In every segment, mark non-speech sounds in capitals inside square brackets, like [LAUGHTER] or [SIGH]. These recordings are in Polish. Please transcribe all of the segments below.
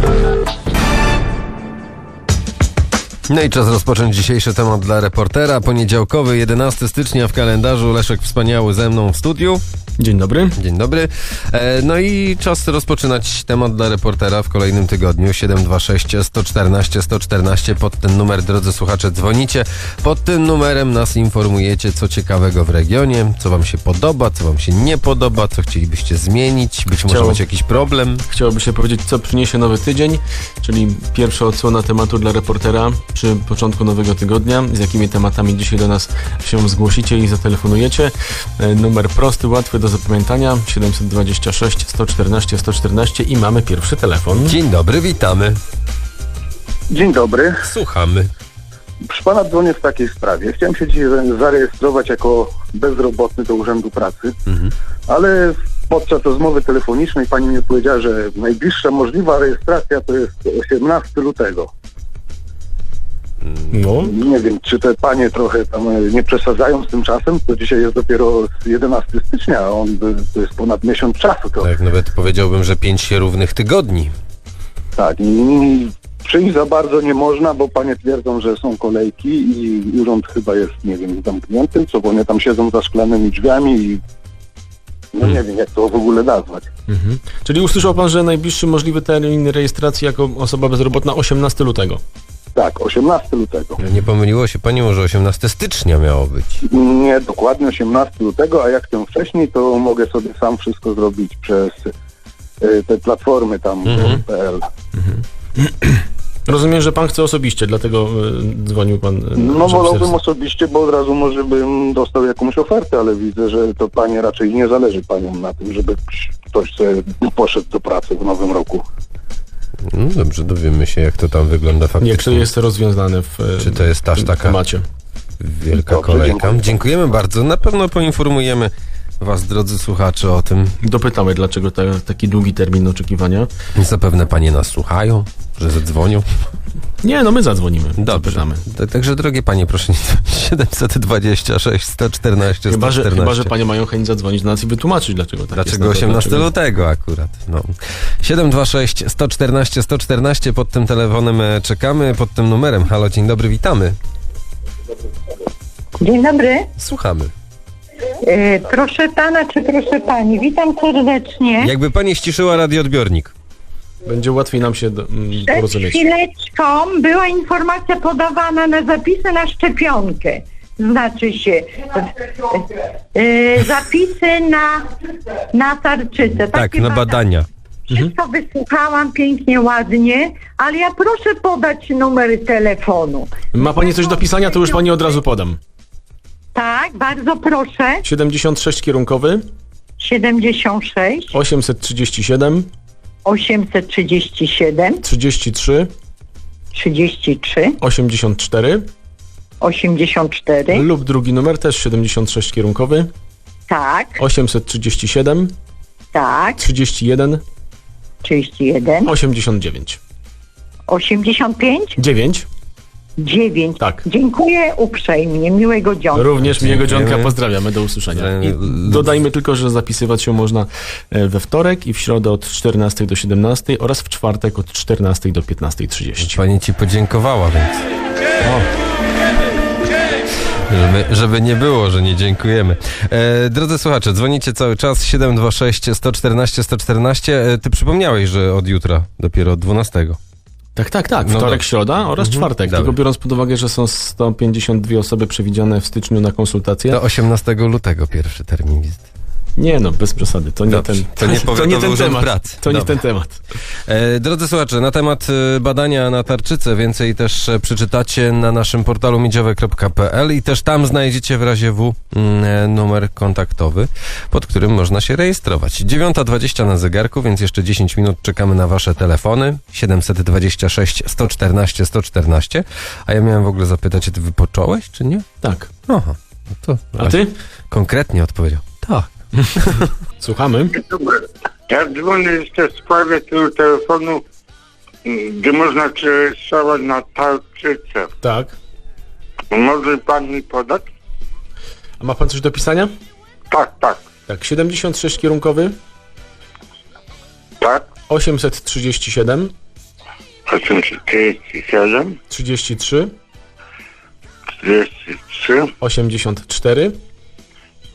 Thank No i czas rozpocząć dzisiejszy temat dla reportera. Poniedziałkowy, 11 stycznia w kalendarzu. Leszek Wspaniały ze mną w studiu. Dzień dobry. Dzień dobry. E, no i czas rozpoczynać temat dla reportera w kolejnym tygodniu. 726 114 114. Pod ten numer, drodzy słuchacze, dzwonicie. Pod tym numerem nas informujecie, co ciekawego w regionie, co wam się podoba, co wam się nie podoba, co chcielibyście zmienić. Być może macie jakiś problem. Chciałoby się powiedzieć, co przyniesie nowy tydzień, czyli pierwsza odsłona tematu dla reportera przy początku nowego tygodnia. Z jakimi tematami dzisiaj do nas się zgłosicie i zatelefonujecie. E, Numer prosty, łatwy do zapamiętania 726 114 114 i mamy pierwszy telefon. Dzień dobry, witamy. Dzień dobry. Słuchamy. Proszę pana dzwonię w takiej sprawie. Chciałem się dzisiaj zarejestrować jako bezrobotny do Urzędu Pracy, ale podczas rozmowy telefonicznej pani mi powiedziała, że najbliższa możliwa rejestracja to jest 18 lutego. No. Nie wiem, czy te panie trochę tam e, nie przesadzają z tym czasem, to dzisiaj jest dopiero 11 stycznia, a on e, to jest ponad miesiąc czasu. To, Tak, nawet powiedziałbym, że pięć równych tygodni. Tak, i przyjść za bardzo nie można, bo panie twierdzą, że są kolejki i urząd chyba jest, nie wiem, zamknięty, co, bo one tam siedzą za szklanymi drzwiami i no nie wiem, jak to w ogóle nazwać. Mhm. Czyli usłyszał pan, że najbliższy możliwy termin rejestracji jako osoba bezrobotna 18 lutego. Tak, 18 lutego. Nie pomyliło się pani, może 18 stycznia miało być. Nie, dokładnie 18 lutego, a jak chcę wcześniej, to mogę sobie sam wszystko zrobić przez y, te platformy tam Mhm. PL. [CLEARS THROAT] Rozumiem, że pan chce osobiście, dlatego e, dzwonił pan. No wolałbym osobiście, bo od razu może bym dostał jakąś ofertę, ale widzę, że to panie raczej nie zależy paniom na tym, żeby ktoś sobie poszedł do pracy w nowym roku. No dobrze, dowiemy się, jak to tam wygląda Nie, faktycznie. czy jest to rozwiązane w e, Czy to jest aż taka temacie? wielka Dobrze, kolejka? dziękuję. Dziękujemy bardzo. Na pewno poinformujemy was, drodzy słuchacze, o tym. Dopytamy, dlaczego ta, taki długi termin oczekiwania. Zapewne panie nas słuchają, że zadzwonią. Nie, no my zadzwonimy. Dobrze. Zapytamy. Tak- Także drogie panie, proszę nie [LAUGHS] 726 114 Chyba że, 114. chyba, że panie mają chęć zadzwonić do nas i wytłumaczyć, dlaczego tak jest. Dlaczego No to 18 dlaczego- lutego akurat? No. 726 114 114 pod tym telefonem e, czekamy, pod tym numerem. Halo, dzień dobry, witamy. Dzień dobry. Słuchamy. E, proszę pana czy proszę pani, witam serdecznie. Jakby pani ściszyła radioodbiornik. Będzie łatwiej nam się mm, Przed porozumieć. chwileczką była informacja podawana na zapisy na szczepionkę. Znaczy się e, zapisy na, na tarczycę. Tak, Takie na bada- badania. Wszystko wysłuchałam pięknie, ładnie, ale ja proszę podać numer telefonu. Ma pani coś do pisania, to już pani od razu podam. Tak, bardzo proszę. 76 kierunkowy 76 837 837 33 33 84 84 lub drugi numer też 76 kierunkowy. Tak, 837 tak, 31 31, 89. 85, 9. 9. Tak. Dziękuję uprzejmie, miłego dzionka. Również miłego dzionka, pozdrawiamy, do usłyszenia. I dodajmy tylko, że zapisywać się można e, we wtorek i w środę od 14 do 17 oraz w czwartek od 14 do 15.30. Pani ci podziękowała, więc. Żeby, żeby nie było, że nie dziękujemy. E, drodzy słuchacze, dzwonicie cały czas 726 114 114. E, ty przypomniałeś, że od jutra, dopiero od 12. Tak, tak, tak. No Wtorek, dobrze. środa oraz czwartek. Dobra. Tylko biorąc pod uwagę, że są 152 osoby przewidziane w styczniu na konsultacje. Do 18 lutego pierwszy termin wizyty. Nie no, bez przesady. To nie Dobrze, ten, to nie [LAUGHS] powiatowy ten urząd temat. pracy. To nie Dobra. ten temat. E, drodzy słuchacze, na temat e, badania na tarczycę więcej też e, przeczytacie na naszym portalu miedziowe.pl i też tam znajdziecie w razie W mm, e, numer kontaktowy, pod którym można się rejestrować. 9.20 na zegarku, więc jeszcze 10 minut czekamy na wasze telefony. 726 114 114. A ja miałem w ogóle zapytać, czy ty wypocząłeś, czy nie? Tak. Aha. No to A ty? Konkretnie odpowiedział. Tak. [LAUGHS] Słuchamy. Ja dzwonię jeszcze w sprawie tego telefonu, gdzie można się rejestrować na tarczycę. Tak. Może pan mi podać? A ma pan coś do pisania? Tak, tak, Tak, 76 kierunkowy, tak. 837, 837, 33, 33, 84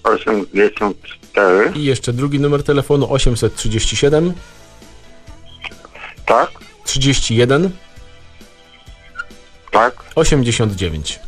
84, i jeszcze drugi numer telefonu 837, tak, 31, tak, 89.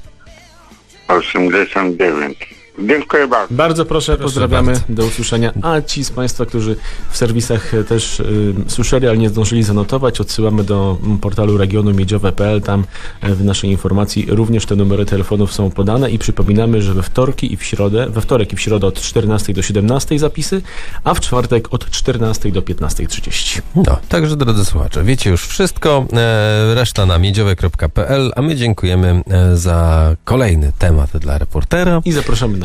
89. Dziękuję bardzo. Bardzo proszę, pozdrawiamy, bardzo. do usłyszenia. A ci z Państwa, którzy w serwisach e, też y, słyszeli, ale nie zdążyli zanotować, odsyłamy do portalu regionu miedziowe.pl. Tam e, w naszej informacji również te numery telefonów są podane i przypominamy, że we wtorki i w środę, we wtorek i w środę od 14 do 17 zapisy, a w czwartek od 14 do 15.30. No, także drodzy słuchacze, wiecie już wszystko. E, reszta na miedziowe.pl, a my dziękujemy za kolejny temat dla reportera. I zapraszamy na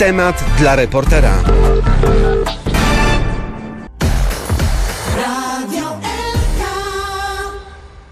temat dla reportera.